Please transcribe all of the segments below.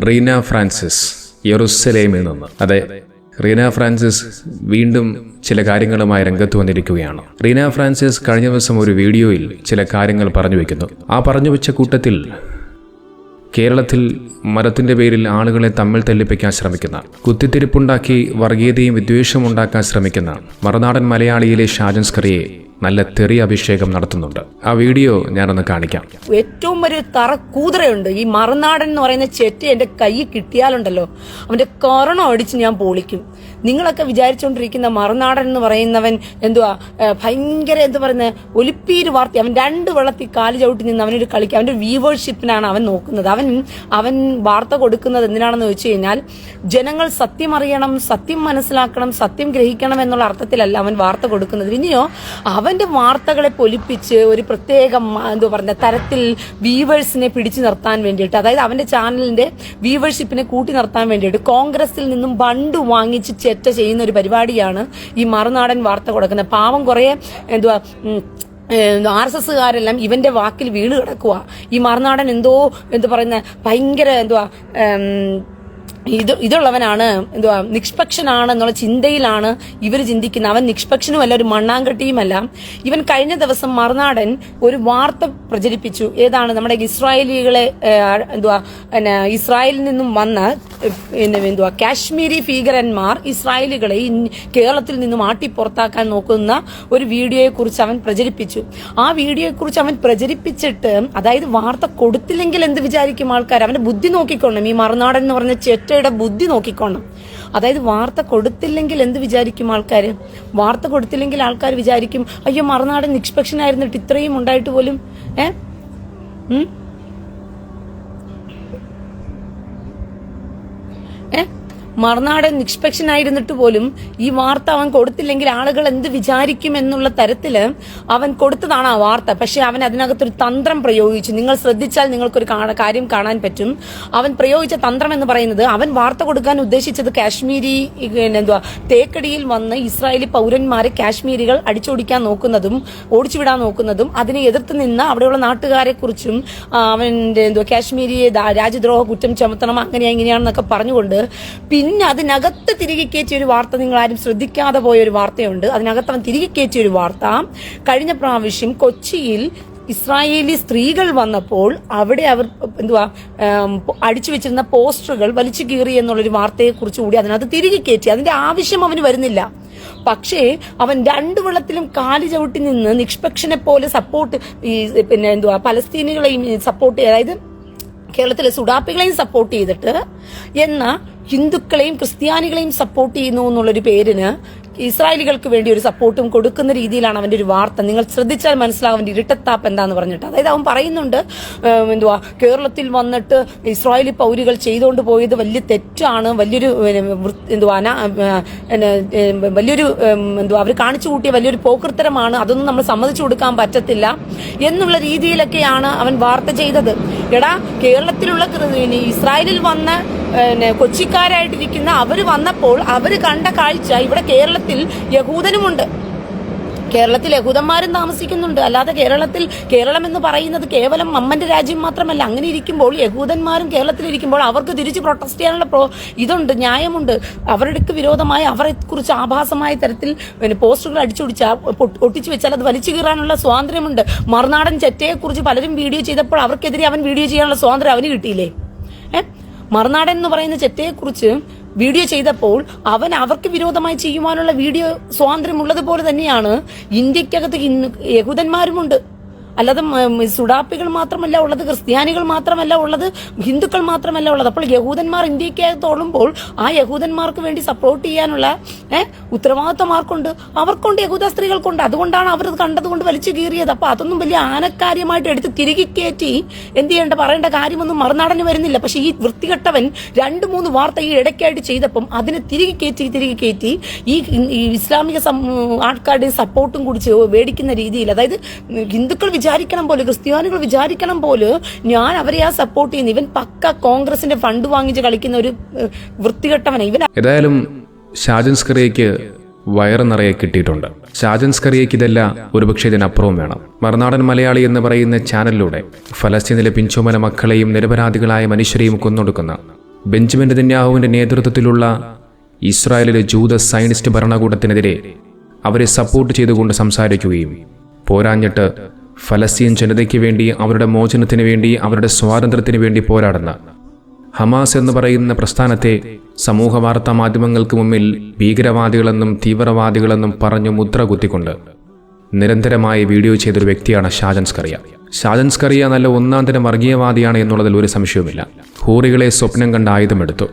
Reena Francis യെറുസലേമിൽ നിന്ന്. അതെ Reena Francis വീണ്ടും ചില കാര്യങ്ങളുമായി രംഗത്ത് വന്നിരിക്കുകയാണ്. റീന ഫ്രാൻസിസ് കഴിഞ്ഞ ദിവസം ഒരു വീഡിയോയിൽ ചില കാര്യങ്ങൾ പറഞ്ഞു വയ്ക്കുന്നു ആ പറഞ്ഞു വെച്ച കൂട്ടത്തിൽ കേരളത്തിൽ മരത്തിന്റെ പേരിൽ ആളുകളെ തമ്മിൽ തല്ലിപ്പിക്കാൻ ശ്രമിക്കുന്ന കുത്തിത്തിരിപ്പുണ്ടാക്കി വർഗീയതയും വിദ്വേഷവും ഉണ്ടാക്കാൻ ശ്രമിക്കുന്ന മറുനാടൻ മലയാളിയിലെ ഷാജൻ സ്കറിയെ നല്ല തെറി അഭിഷേകം നടത്തുന്നുണ്ട്. ആ വീഡിയോ ഞാനൊന്ന് കാണിക്കാം. ഏറ്റവും ഒരു തറ കൂതറയുണ്ട് ഈ മറുനാടൻ എന്ന് പറയുന്ന ചെറ്റ് എന്റെ കൈ കിട്ടിയാലുണ്ടല്ലോ. അവന്റെ കരണം അടിച്ച് ഞാൻ പൊളിക്കും. നിങ്ങളൊക്കെ വിചാരിച്ചുകൊണ്ടിരിക്കുന്ന മറുനാടൻ എന്ന് പറയുന്നവൻ എന്തുവാ ഭയങ്കര എന്ത് പറയുന്ന ഒലിപ്പീര് വാർത്തി അവൻ രണ്ട് വെള്ളത്തിൽ കാൽ ചവിട്ടി നിന്ന് അവനൊരു കളിക്കുക അവന്റെ വ്യൂവേഴ്ഷിപ്പിനാണ് അവൻ നോക്കുന്നത്. അവൻ അവൻ വാർത്ത കൊടുക്കുന്നത് എന്തിനാണെന്ന് വെച്ച് കഴിഞ്ഞാൽ ജനങ്ങൾ സത്യം അറിയണം സത്യം മനസ്സിലാക്കണം സത്യം ഗ്രഹിക്കണം എന്നുള്ള അർത്ഥത്തിലല്ല അവൻ വാർത്ത കൊടുക്കുന്നത്. പിന്നെയോ അവന്റെ വാർത്തകളെ പൊലിപ്പിച്ച് ഒരു പ്രത്യേക എന്തോ പറഞ്ഞ തരത്തിൽ വ്യൂവേഴ്സിനെ പിടിച്ചു നിർത്താൻ വേണ്ടിയിട്ട് അതായത് അവന്റെ ചാനലിന്റെ വ്യൂവേഴ്ഷിപ്പിനെ കൂട്ടി നിർത്താൻ വേണ്ടിയിട്ട് കോൺഗ്രസിൽ നിന്നും ബണ്ട് വാങ്ങിച്ച് ചെറ്റ ചെയ്യുന്ന ഒരു പരിപാടിയാണ് ഈ മറുനാടൻ വാർത്ത കൊടുക്കുന്നത്. പാവം കുറെ എന്തുവാ ആർ എസ് എസ്സുകാരെല്ലാം ഇവന്റെ വാക്കിൽ വീണ് കിടക്കുക ഈ മറുനാടൻ എന്തോ എന്ത് പറയുന്ന ഭയങ്കര എന്തുവാ ഇത് ഇതുള്ളവനാണ് എന്തുവാ നിഷ്പക്ഷനാണ് എന്നുള്ള ചിന്തയിലാണ് ഇവർ ചിന്തിക്കുന്നത്. അവൻ നിഷ്പക്ഷനുമല്ല ഒരു മണ്ണാങ്കട്ടിയുമല്ല. ഇവൻ കഴിഞ്ഞ ദിവസം മറുനാടൻ ഒരു വാർത്ത പ്രചരിപ്പിച്ചു. ഏതാണ്? നമ്മുടെ ഇസ്രായേലികളെ എന്തുവാ പിന്നെ ഇസ്രായേലിൽ നിന്നും വന്ന പിന്നെ എന്തുവാ കാശ്മീരി ഭീകരന്മാർ ഇസ്രായേലികളെ കേരളത്തിൽ നിന്നും ആട്ടി പുറത്താക്കാൻ നോക്കുന്ന ഒരു വീഡിയോയെക്കുറിച്ച് അവൻ പ്രചരിപ്പിച്ചു. ആ വീഡിയോയെക്കുറിച്ച് അവൻ പ്രചരിപ്പിച്ചിട്ട് അതായത് വാർത്ത കൊടുത്തില്ലെങ്കിൽ എന്ത് വിചാരിക്കും ആൾക്കാർ? അവന്റെ ബുദ്ധി നോക്കിക്കോണം ഈ മറുനാടൻ എന്ന് പറഞ്ഞ ചെറ്റയുടെ ബുദ്ധി നോക്കിക്കോണം. അതായത് വാർത്ത കൊടുത്തില്ലെങ്കിൽ എന്ത് വിചാരിക്കും ആൾക്കാർ വാർത്ത കൊടുത്തില്ലെങ്കിൽ ആൾക്കാർ വിചാരിക്കും അയ്യോ മറുനാടൻ നിഷ്പക്ഷനായിരുന്നിട്ട് ഇത്രയും ഉണ്ടായിട്ട് പോലും. ഏ? ഏ? മറുനാടൻ നിഷ്പക്ഷനായിരുന്നിട്ട് പോലും ഈ വാർത്ത അവൻ കൊടുത്തില്ലെങ്കിൽ ആളുകൾ എന്ത് വിചാരിക്കും എന്നുള്ള തരത്തിൽ അവൻ കൊടുത്തതാണ് ആ വാർത്ത. പക്ഷെ അവൻ അതിനകത്തൊരു തന്ത്രം പ്രയോഗിച്ചു. നിങ്ങൾ ശ്രദ്ധിച്ചാൽ നിങ്ങൾക്കൊരു കാര്യം കാണാൻ പറ്റും. അവൻ പ്രയോഗിച്ച തന്ത്രം എന്ന് പറയുന്നത് അവൻ വാർത്ത കൊടുക്കാൻ ഉദ്ദേശിച്ചത് കാശ്മീരി എന്തുവാ തേക്കടിയിൽ വന്ന് ഇസ്രായേലി പൗരന്മാരെ കാശ്മീരികൾ അടിച്ചോടിക്കാൻ നോക്കുന്നതും ഓടിച്ചുവിടാൻ നോക്കുന്നതും അതിനെ എതിർത്ത് നിന്ന് അവിടെയുള്ള നാട്ടുകാരെ കുറിച്ചും അവന്റെ എന്തുവാ കാശ്മീരിയെ രാജ്യദ്രോഹ കുറ്റം ചുമത്തണം അങ്ങനെയാ ഇങ്ങനെയാണെന്നൊക്കെ പറഞ്ഞുകൊണ്ട് പിന്നെ അതിനകത്ത് തിരികെ കയറ്റിയ ഒരു വാർത്ത നിങ്ങൾ ആരും ശ്രദ്ധിക്കാതെ പോയ ഒരു വാർത്തയുണ്ട്. അതിനകത്ത് അവൻ തിരികെ കയറ്റിയ ഒരു വാർത്ത കഴിഞ്ഞ പ്രാവശ്യം കൊച്ചിയിൽ ഇസ്രായേലി സ്ത്രീകൾ വന്നപ്പോൾ അവിടെ അവർ എന്തുവാ അടിച്ചു വെച്ചിരുന്ന പോസ്റ്ററുകൾ വലിച്ചു കീറി എന്നുള്ളൊരു വാർത്തയെ കുറിച്ച് കൂടി അതിനകത്ത് തിരികെ കയറ്റി. അതിന്റെ ആവശ്യം അവന് വരുന്നില്ല. പക്ഷേ അവൻ രണ്ടു വെള്ളത്തിലും കാൽ ചവിട്ടി നിന്ന് നിഷ്പക്ഷനെ പോലെ സപ്പോർട്ട് ഈ പിന്നെ എന്തുവാ പലസ്തീനികളെയും സപ്പോർട്ട് അതായത് കേരളത്തിലെ സുഡാപ്പികളെയും സപ്പോർട്ട് ചെയ്തിട്ട് എന്ന ഹിന്ദുക്കളെയും ക്രിസ്ത്യാനികളെയും സപ്പോർട്ട് ചെയ്യുന്നു എന്നുള്ളൊരു പേരിന് ഇസ്രായേലികൾക്ക് വേണ്ടി ഒരു സപ്പോർട്ടും കൊടുക്കുന്ന രീതിയിലാണ് അവന്റെ ഒരു വാർത്ത. നിങ്ങൾ ശ്രദ്ധിച്ചാൽ മനസ്സിലാവും അവന്റെ ഇരട്ടത്താപ്പ് എന്താന്ന് പറഞ്ഞിട്ട്. അതായത് അവൻ പറയുന്നുണ്ട് എന്തുവാ കേരളത്തിൽ വന്നിട്ട് ഇസ്രായേലി പൗരികൾ ചെയ്തുകൊണ്ട് പോയത് വലിയ തെറ്റാണ് വലിയൊരു എന്തുവാ വലിയൊരു എന്തുവാ അവർ കാണിച്ചു കൂട്ടിയ വലിയൊരു പോക്കൃത്തരമാണ്. അതൊന്നും നമ്മൾ സമ്മതിച്ചു കൊടുക്കാൻ പറ്റത്തില്ല എന്നുള്ള രീതിയിലൊക്കെയാണ് അവൻ വാർത്ത ചെയ്തത്. എടാ കേരളത്തിലുള്ള ക്രി- ഇസ്രായേലിൽ വന്ന പിന്നെ കൊച്ചിക്കാരായിട്ടിരിക്കുന്ന അവർ വന്നപ്പോൾ അവർ കണ്ട കാഴ്ച ഇവിടെ കേരളത്തിൽ യഹൂദനുമുണ്ട്. കേരളത്തിൽ യഹൂദന്മാരും താമസിക്കുന്നുണ്ട്. അല്ലാതെ കേരളത്തിൽ കേരളം എന്ന് പറയുന്നത് കേവലം അമ്മന്റെ രാജ്യം മാത്രമല്ല. അങ്ങനെ ഇരിക്കുമ്പോൾ യഹൂദന്മാരും കേരളത്തിൽ ഇരിക്കുമ്പോൾ അവർക്ക് തിരിച്ച് പ്രൊട്ടസ്റ്റ് ചെയ്യാനുള്ള പ്രോ ഇതുണ്ട് ന്യായമുണ്ട്. അവരുടെ വിരോധമായി അവരെ കുറിച്ച് ആഭാസമായ തരത്തിൽ പോസ്റ്ററുകൾ അടിച്ചൊടിച്ചാൽ ഒട്ടിച്ചു വെച്ചാൽ അത് വലിച്ചു കീറാനുള്ള സ്വാതന്ത്ര്യമുണ്ട്. മറുനാടൻ ചെറ്റയെക്കുറിച്ച് പലരും വീഡിയോ ചെയ്തപ്പോൾ അവർക്കെതിരെ അവൻ വീഡിയോ ചെയ്യാനുള്ള സ്വാതന്ത്ര്യം അവന് കിട്ടിയില്ലേ? ഏഹ് മറുനാടൻ എന്ന് പറയുന്ന ചെറ്റയെക്കുറിച്ച് വീഡിയോ ചെയ്തപ്പോൾ അവൻ അവർക്ക് വിരോധമായി ചെയ്യുവാനുള്ള വീഡിയോ സ്വാതന്ത്ര്യമുള്ളതുപോലെ തന്നെയാണ് ഇന്ത്യക്കകത്ത് യഹൂദന്മാരുമുണ്ട്. അല്ലാതെ സുഡാപ്പികൾ മാത്രമല്ല ഉള്ളത് ക്രിസ്ത്യാനികൾ മാത്രമല്ല ഉള്ളത് ഹിന്ദുക്കൾ മാത്രമല്ല ഉള്ളത്. അപ്പോൾ യഹൂദന്മാർ ഇന്ത്യക്കകത്തോളുമ്പോൾ ആ യഹൂദന്മാർക്ക് വേണ്ടി സപ്പോർട്ട് ചെയ്യാനുള്ള ഏഹ് ഉത്തരവാദിത്വം അവർക്കുണ്ട് യഹൂദ സ്ത്രീകൾക്കുണ്ട്. അതുകൊണ്ടാണ് അവർ കണ്ടതുകൊണ്ട് വലിച്ചു കീറിയത്. അപ്പൊ അതൊന്നും വലിയ ആനക്കാര്യമായിട്ട് എടുത്ത് തിരികെ കയറ്റി എന്ത് ചെയ്യേണ്ട പറയേണ്ട കാര്യമൊന്നും മറുനാടന് വരുന്നില്ല. പക്ഷെ ഈ വൃത്തികെട്ടവൻ രണ്ട് മൂന്ന് വാർത്ത ഈ ഇടയ്ക്കായിട്ട് ചെയ്തപ്പം അതിനെ തിരികെ കയറ്റി തിരികെ കയറ്റി ഈ ഇസ്ലാമിക ആൾക്കാരുടെയും ആൾക്കാരുടെ സപ്പോർട്ടും കൂടി മേടിക്കുന്ന രീതിയിൽ അതായത് ഹിന്ദുക്കൾ വിചാരിക്കണം പോലെ ക്രിസ്ത്യാനികൾ വിചാരിക്കണം പോലെ ഞാൻ അവരെ ആ സപ്പോർട്ട് ചെയ്യുന്നു. ഇവൻ പക്ക കോൺഗ്രസിന്റെ ഫണ്ട് വാങ്ങിച്ച് കളിക്കുന്ന ഒരു വൃത്തികെട്ടവനെ. ഇവൻ ഏതായാലും ഷാജൻ സ്കറിയയ്ക്ക് വയറ് നിറയെ കിട്ടിയിട്ടുണ്ട്. ഷാജൻ സ്കറിയയ്ക്ക് ഇതല്ല ഒരുപക്ഷെ ഇതിനപ്പുറവും വേണം. മറുനാടൻ മലയാളി എന്ന് പറയുന്ന ചാനലിലൂടെ ഫലസ്തീനിലെ പിഞ്ചോമന മക്കളെയും നിരപരാധികളായ മനുഷ്യരെയും കൊന്നൊടുക്കുന്ന ബെഞ്ചമിൻ ദിന്യാഹുവിന്റെ നേതൃത്വത്തിലുള്ള ഇസ്രായേലിലെ ജൂത സയനിസ്റ്റ് ഭരണകൂടത്തിനെതിരെ അവരെ സപ്പോർട്ട് ചെയ്തുകൊണ്ട് സംസാരിക്കുകയും പോരാഞ്ഞിട്ട് ഫലസ്തീൻ ജനതയ്ക്ക് വേണ്ടി അവരുടെ മോചനത്തിന് വേണ്ടി അവരുടെ സ്വാതന്ത്ര്യത്തിന് വേണ്ടി പോരാടുന്ന ഹമാസ് എന്ന് പറയുന്ന പ്രസ്ഥാനത്തെ സമൂഹ വാർത്താ മാധ്യമങ്ങൾക്ക് മുമ്പിൽ ഭീകരവാദികളെന്നും തീവ്രവാദികളെന്നും പറഞ്ഞു മുദ്ര കുത്തിക്കൊണ്ട് നിരന്തരമായി വീഡിയോ ചെയ്തൊരു വ്യക്തിയാണ് ഷാജൻ സ്കറിയ ഷാജൻ സ്കറിയ നല്ല ഒന്നാം തരം വർഗീയവാദിയാണ് എന്നുള്ളതിൽ ഒരു സംശയവുമില്ല. ഹൂറികളെ സ്വപ്നം കണ്ട ആയുധമെടുത്തു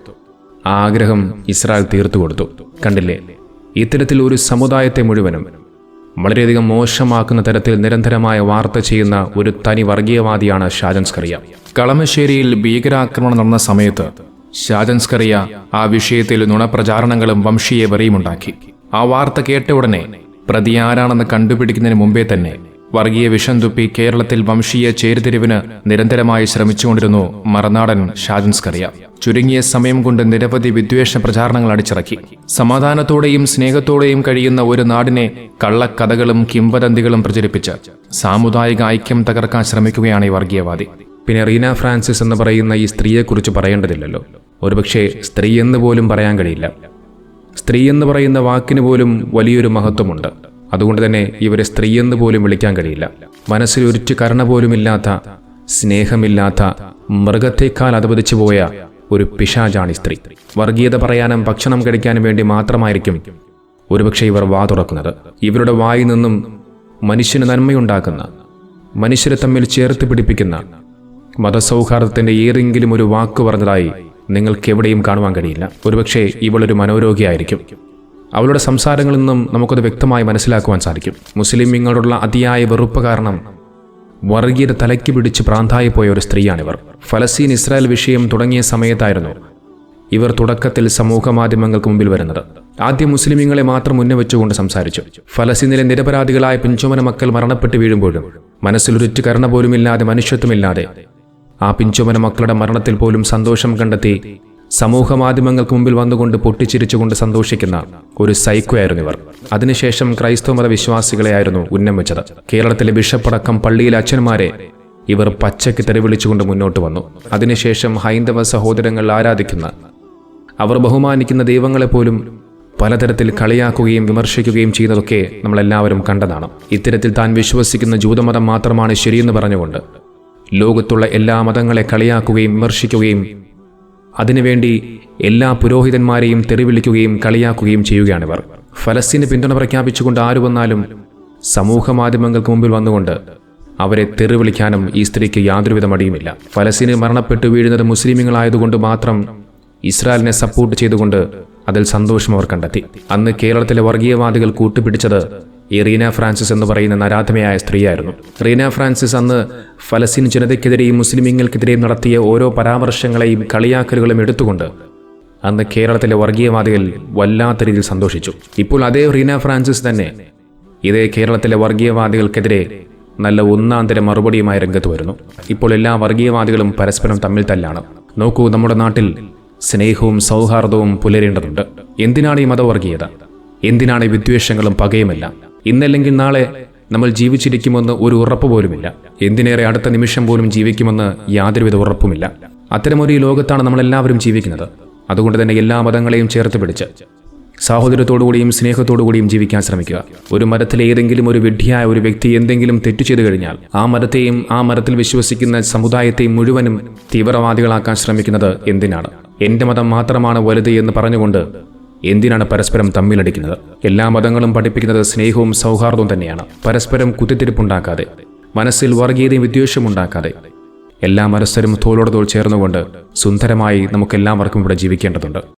ആഗ്രഹം ഇസ്രായേൽ തീർത്തു കൊടുത്തു. കണ്ടില്ലേ? ഇത്തരത്തിൽ ഒരു സമുദായത്തെ മുഴുവനും വളരെയധികം മോശമാക്കുന്ന തരത്തിൽ നിരന്തരമായ വാർത്ത ചെയ്യുന്ന ഒരു തനി വർഗീയവാദിയാണ് ഷാജൻ സ്കറിയ കളമശ്ശേരിയിൽ ഭീകരാക്രമണം നടന്ന സമയത്ത് ഷാജൻ സ്കറിയ ആ വിഷയത്തിൽ നുണപ്രചാരണങ്ങളും വംശീയ വെറിയും ഉണ്ടാക്കി ആ വാർത്ത കേട്ട ഉടനെ പ്രതി ആരാണെന്ന് കണ്ടുപിടിക്കുന്നതിന് മുമ്പേ തന്നെ വർഗീയ വിഷം തുപ്പി കേരളത്തിൽ വംശീയ ചേരിതിരിവിന് നിരന്തരമായി ശ്രമിച്ചുകൊണ്ടിരുന്നു മറനാടൻ ഷാജൻ സ്കറിയ ചുരുങ്ങിയ സമയം കൊണ്ട് നിരവധി വിദ്വേഷ പ്രചാരണങ്ങൾ അടിച്ചിറക്കി. സമാധാനത്തോടെയും സ്നേഹത്തോടെയും കഴിയുന്ന ഒരു നാടിനെ കള്ളക്കഥകളും കിംവദന്തികളും പ്രചരിപ്പിച്ച് സാമുദായിക ഐക്യം തകർക്കാൻ ശ്രമിക്കുകയാണ് ഈ വർഗീയവാദി. പിന്നെ റീന ഫ്രാൻസിസ് എന്ന് പറയുന്ന ഈ സ്ത്രീയെക്കുറിച്ച് പറയേണ്ടതില്ലല്ലോ. ഒരുപക്ഷെ സ്ത്രീ എന്ന് പോലും പറയാൻ കഴിയില്ല. സ്ത്രീ എന്ന് പറയുന്ന വാക്കിന് പോലും വലിയൊരു മഹത്വമുണ്ട്. അതുകൊണ്ട് തന്നെ ഇവരെ സ്ത്രീ എന്ന് പോലും വിളിക്കാൻ കഴിയില്ല. മനസ്സിൽ ഒരിറ്റു കരുണ പോലുമില്ലാത്ത സ്നേഹമില്ലാത്ത മൃഗത്തെക്കാൾ അധപതിച്ചു പോയ ഒരു പിശാചാണി സ്ത്രീ. വർഗീയത പറയാനും ഭക്ഷണം കഴിക്കാനും വേണ്ടി മാത്രമായിരിക്കും ഒരുപക്ഷെ ഇവർ വാ തുറക്കുന്നത്. ഇവരുടെ വായിൽ നിന്നും മനുഷ്യന് നന്മയുണ്ടാക്കുന്ന മനുഷ്യരെ തമ്മിൽ ചേർത്ത് പിടിപ്പിക്കുന്ന മതസൗഹാർദ്ദത്തിന്റെ ഏതെങ്കിലും ഒരു വാക്ക് പറഞ്ഞതായി നിങ്ങൾക്ക് എവിടെയും കാണുവാൻ കഴിയില്ല. ഒരുപക്ഷെ ഇവളൊരു മനോരോഗിയായിരിക്കും. അവളുടെ സംസാരങ്ങളിൽ നിന്നും നമുക്കത് വ്യക്തമായി മനസ്സിലാക്കുവാൻ സാധിക്കും. മുസ്ലിം നിങ്ങളോടുള്ള അതിയായ വെറുപ്പ് കാരണം വർഗീയത തലയ്ക്ക് പിടിച്ച് പ്രാന്തായി പോയ ഒരു സ്ത്രീയാണിവർ. ഫലസ്തീൻ ഇസ്രായേൽ വിഷയം തുടങ്ങിയ സമയത്തായിരുന്നു ഇവർ തുടക്കത്തിൽ സമൂഹ മാധ്യമങ്ങൾക്ക് മുമ്പിൽ വരുന്നത്. ആദ്യം മുസ്ലിമീങ്ങളെ മാത്രം മുന്നേ വെച്ചുകൊണ്ട് സംസാരിച്ചു. ഫലസ്തീനിലെ നിരപരാധികളായ പിഞ്ചുമന മക്കൾ മരണപ്പെട്ട് വീഴുമ്പോഴും മനസ്സിലൊരുറ്റു കരുണ പോലുമില്ലാതെ മനുഷ്യത്വമില്ലാതെ ആ പിഞ്ചുമന മക്കളുടെ മരണത്തിൽ പോലും സന്തോഷം കണ്ടെത്തി സമൂഹ മാധ്യമങ്ങൾക്ക് മുമ്പിൽ വന്നുകൊണ്ട് പൊട്ടിച്ചിരിച്ചുകൊണ്ട് സന്തോഷിക്കുന്ന ഒരു സൈക്കോ സൈക്കോയായിരുന്നു ഇവർ. അതിനുശേഷം ക്രൈസ്തവ മത വിശ്വാസികളെയായിരുന്നു ഉന്നം വെച്ചത്. കേരളത്തിലെ ബിഷപ്പടക്കം പള്ളിയിലെ അച്ഛന്മാരെ ഇവർ പച്ചയ്ക്ക് തെറിവിളിച്ചുകൊണ്ട് മുന്നോട്ട് വന്നു. അതിനുശേഷം ഹൈന്ദവ സഹോദരങ്ങൾ ആരാധിക്കുന്ന അവർ ബഹുമാനിക്കുന്ന ദൈവങ്ങളെപ്പോലും പലതരത്തിൽ കളിയാക്കുകയും വിമർശിക്കുകയും ചെയ്യുന്നതൊക്കെ നമ്മളെല്ലാവരും കണ്ടതാണ്. ഇത്തരത്തിൽ താൻ വിശ്വസിക്കുന്ന ജൂതമതം മാത്രമാണ് ശരിയെന്ന് പറഞ്ഞുകൊണ്ട് ലോകത്തുള്ള എല്ലാ മതങ്ങളെ കളിയാക്കുകയും വിമർശിക്കുകയും അതിനുവേണ്ടി എല്ലാ പുരോഹിതന്മാരെയും തെറിവിളിക്കുകയും കളിയാക്കുകയും ചെയ്യുകയാണിവർ. ഫലസ്തീന് പിന്തുണ പ്രഖ്യാപിച്ചുകൊണ്ട് ആരു വന്നാലും സമൂഹ മാധ്യമങ്ങൾക്ക് മുമ്പിൽ വന്നുകൊണ്ട് അവരെ തെറിവിളിക്കാനും ഈ സ്ത്രീക്ക് യാതൊരുവിധ മടിയുമില്ല. ഫലസ്തീന് മരണപ്പെട്ടു വീഴുന്നത് മുസ്ലിമുകളായതുകൊണ്ട് മാത്രം ഇസ്രായേലിനെ സപ്പോർട്ട് ചെയ്തുകൊണ്ട് അതിൽ സന്തോഷം അവർ കണ്ടെത്തി. അന്ന് കേരളത്തിലെ വർഗീയവാദികൾ കൂട്ടുപിടിച്ചത് ഈ റീന ഫ്രാൻസിസ് എന്ന് പറയുന്ന നരാധമയായ സ്ത്രീയായിരുന്നു. റീന ഫ്രാൻസിസ് അന്ന് ഫലസ്തീൻ ജനതയ്ക്കെതിരെയും മുസ്ലിമീങ്ങൾക്കെതിരെയും നടത്തിയ ഓരോ പരാമർശങ്ങളെയും കളിയാക്കലുകളും എടുത്തുകൊണ്ട് അന്ന് കേരളത്തിലെ വർഗീയവാദികൾ വല്ലാത്ത രീതിയിൽ സന്തോഷിച്ചു. ഇപ്പോൾ അതേ റീന ഫ്രാൻസിസ് തന്നെ ഇതേ കേരളത്തിലെ വർഗീയവാദികൾക്കെതിരെ നല്ല ഒന്നാം തരം മറുപടിയുമായി രംഗത്ത് വരുന്നു. ഇപ്പോൾ എല്ലാ വർഗീയവാദികളും പരസ്പരം തമ്മിൽ തല്ലാണ്. നോക്കൂ നമ്മുടെ നാട്ടിൽ സ്നേഹവും സൗഹാർദ്ദവും പുലരേണ്ടതുണ്ട്. എന്തിനാണ് ഈ മതവർഗീയത? എന്തിനാണ് വിദ്വേഷങ്ങളും പകയുമെല്ലാം? ഇന്നല്ലെങ്കിൽ നാളെ നമ്മൾ ജീവിച്ചിരിക്കുമെന്ന് ഒരു ഉറപ്പ് പോലുമില്ല. എന്തിനേറെ അടുത്ത നിമിഷം പോലും ജീവിക്കുമെന്ന് യാതൊരുവിധ ഉറപ്പുമില്ല. അത്തരമൊരു ഈ ലോകത്താണ് നമ്മളെല്ലാവരും ജീവിക്കുന്നത്. അതുകൊണ്ട് തന്നെ എല്ലാ മതങ്ങളെയും ചേർത്ത് പിടിച്ച് സാഹോദര്യത്തോടുകൂടിയും സ്നേഹത്തോടുകൂടിയും ജീവിക്കാൻ ശ്രമിക്കുക. ഒരു മരത്തിലെ ഏതെങ്കിലും ഒരു വിഡ്ഢിയായ ഒരു വ്യക്തി എന്തെങ്കിലും തെറ്റു ചെയ്തു കഴിഞ്ഞാൽ ആ മരത്തെയും ആ മരത്തിൽ വിശ്വസിക്കുന്ന സമുദായത്തെയും മുഴുവനും തീവ്രവാദികളാക്കാൻ ശ്രമിക്കുന്നത് എന്തിനാണ്? എന്റെ മതം മാത്രമാണ് വലുത് എന്ന് പറഞ്ഞുകൊണ്ട് എന്തിനാണ് പരസ്പരം തമ്മിലടിക്കുന്നത്? എല്ലാ മതങ്ങളും പഠിപ്പിക്കുന്നത് സ്നേഹവും സൗഹാർദ്ദവും തന്നെയാണ്. പരസ്പരം കുത്തിത്തിരിപ്പുണ്ടാക്കാതെ മനസ്സിൽ വർഗീയതയും വിദ്വേഷവും ഉണ്ടാക്കാതെ എല്ലാ മനസ്സരും തോളോട് തോൾ ചേർന്നുകൊണ്ട് സുന്ദരമായി നമുക്കെല്ലാവർക്കും ഇവിടെ ജീവിക്കേണ്ടതുണ്ട്.